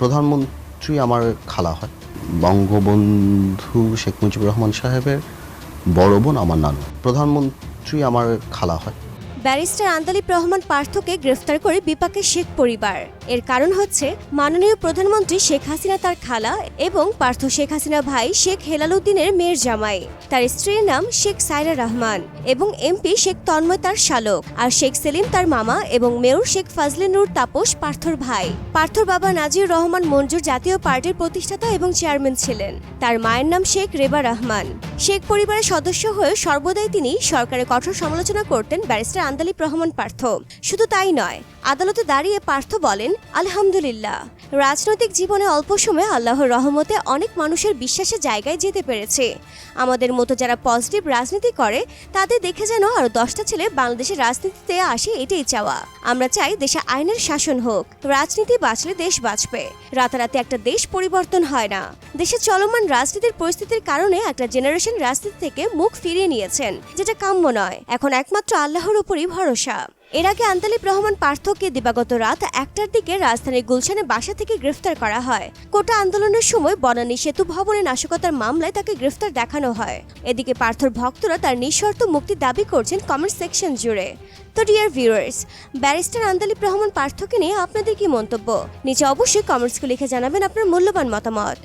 প্রধানমন্ত্রী আমার খালা হয়। বঙ্গবন্ধু শেখ মুজিবুর রহমান সাহেবের বড় বোন আমার নানু। প্রধানমন্ত্রী আমার খালা হয়। ব্যারিস্টার আন্দালিব রহমান পার্থকে গ্রেফতার করে বিপাকে শেখ পরিবার। এর কারণ হচ্ছে, মাননীয় প্রধানমন্ত্রী শেখ হাসিনা তার খালা এবং পার্থ শেখ হাসিনা ভাই শেখ হেলাল উদ্দিনের মেয়ের জামাই। তার স্ত্রীর নাম শেখ সাইরা রহমান এবং এমপি শেখ তন্ময় তার শালক। আর শেখ সেলিম তার মামা এবং মেয়র শেখ ফাজলে নূর তাপস পার্থর ভাই। পার্থর বাবা নাজির রহমান মঞ্জুর জাতীয় পার্টির প্রতিষ্ঠাতা এবং চেয়ারম্যান ছিলেন। তার মায়ের নাম শেখ রেবা রহমান। শেখ পরিবারের সদস্য হয়ে সর্বদাই তিনি সরকারের কঠোর সমালোচনা করতেন ব্যারিস্টার আন্দালিব রহমান পার্থ। শুধু তাই নয়, আদালতে দাঁড়িয়ে পার্থ বলেন, আলহামদুলিল্লাহ। রাজনৈতিক জীবনে অল্প সময়ে আল্লাহর রহমতে অনেক মানুষের বিশ্বাসের জায়গায় যেতে পেরেছে। আমাদের মতো যারা পজিটিভ রাজনীতি করে, তাদের দেখে যেন আরও দশটা ছেলে বাংলাদেশের রাজনীতিতে আসে এটাই চাওয়া। আমরা চাই দেশে আইনের শাসন হোক, রাজনীতি বাঁচলে দেশ বাঁচবে। রাতারাতি একটা দেশ পরিবর্তন হয় না। দেশে চলমান রাজনীতির পরিস্থিতির কারণে একটা জেনারেশন রাজনীতি থেকে মুখ ফিরিয়ে নিয়েছেন, যেটা কাম্য নয়। এখন একমাত্র আল্লাহর উপরই ভরসা। এর আগে আন্তালিব রহমান পার্থকে দিবাগত রাত একটার দিকে রাজধানীর গুলশানে বাসা থেকে গ্রেফতার করা হয়। কোটা আন্দোলনের সময় বনানী সেতু ভবনে নাশকতার মামলায় তাকে গ্রেফতার দেখানো হয়। এদিকে পার্থর ভক্তরা তার নিঃশর্ত মুক্তি দাবি করছেন কমেন্ট সেকশন জুড়ে। তো dear viewers, barrister Andalib Rahman পার্থকে নিয়ে আপনাদের কি মন্তব্য? নিচে অবশ্যই কমেন্টসকে লিখে জানাবেন আপনার মূল্যবান মতামত।